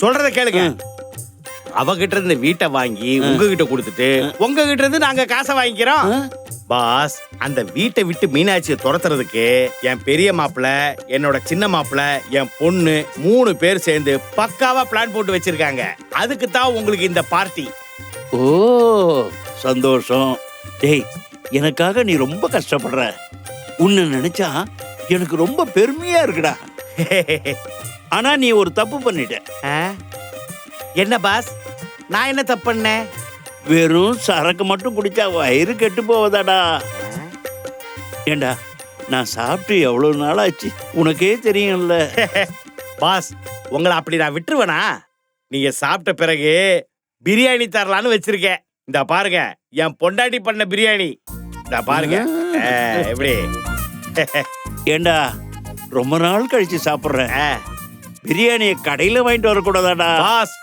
சொல்றத கேளுங்க. அவகிட்ட இருந்து வீட்டை வாங்கி உங்ககிட்ட கொடுத்துட்டு உங்ககிட்ட இருந்து நாங்க காசை வாங்கிக்கிறோம். பாஸ் அந்த வீட்டை விட்டு மீனாட்சியை துரத்துறதுக்கு என் பெரிய மாப்பிள்ள என்னோட சின்ன மாப்பிள்ள என் பொண்ணு மூணு பேர் சேர்ந்து பக்காவா பிளான் போட்டு வச்சிருக்காங்க. அதுக்கு தான் உங்களுக்கு இந்த பார்ட்டி ஓ சந்தோஷம். டேய் எனக்காக நீ ரொம்ப கஷ்டப்படுற. உன்னை நினைச்சா எனக்கு ரொம்ப பெருமையா இருக்குடா. ஆனா நீ ஒரு தப்பு பண்ணிட்ட. ஆ? என்ன பாஸ்? நான் என்ன தப்பு பண்ணேன் வெறும் சரக்கு மட்டும் குடிச்சா வயிறு கெட்டு போவதாடா. ஏண்டா நான் சாப்பிட்டு எவ்வளவு நாள் ஆச்சு உனக்கே தெரியும்ல. பாஸ் உங்களை அப்படி நான் விட்டுருவேனா? நீங்க சாப்பிட்ட பிறகு பிரியாணி தரலான்னு வச்சிருக்கேன். இந்த பாருங்க என் பொண்டாட்டி பண்ண பிரியாணி. இந்த பாருங்க. ஆ, எப்படி? ஏண்டா ரொம்ப நாள் கழிச்சு சாப்பிட்றேன். ஆ, பிரியாணியை கடையில வாங்கிட்டு வரக்கூடாதாடா? பாஸ்.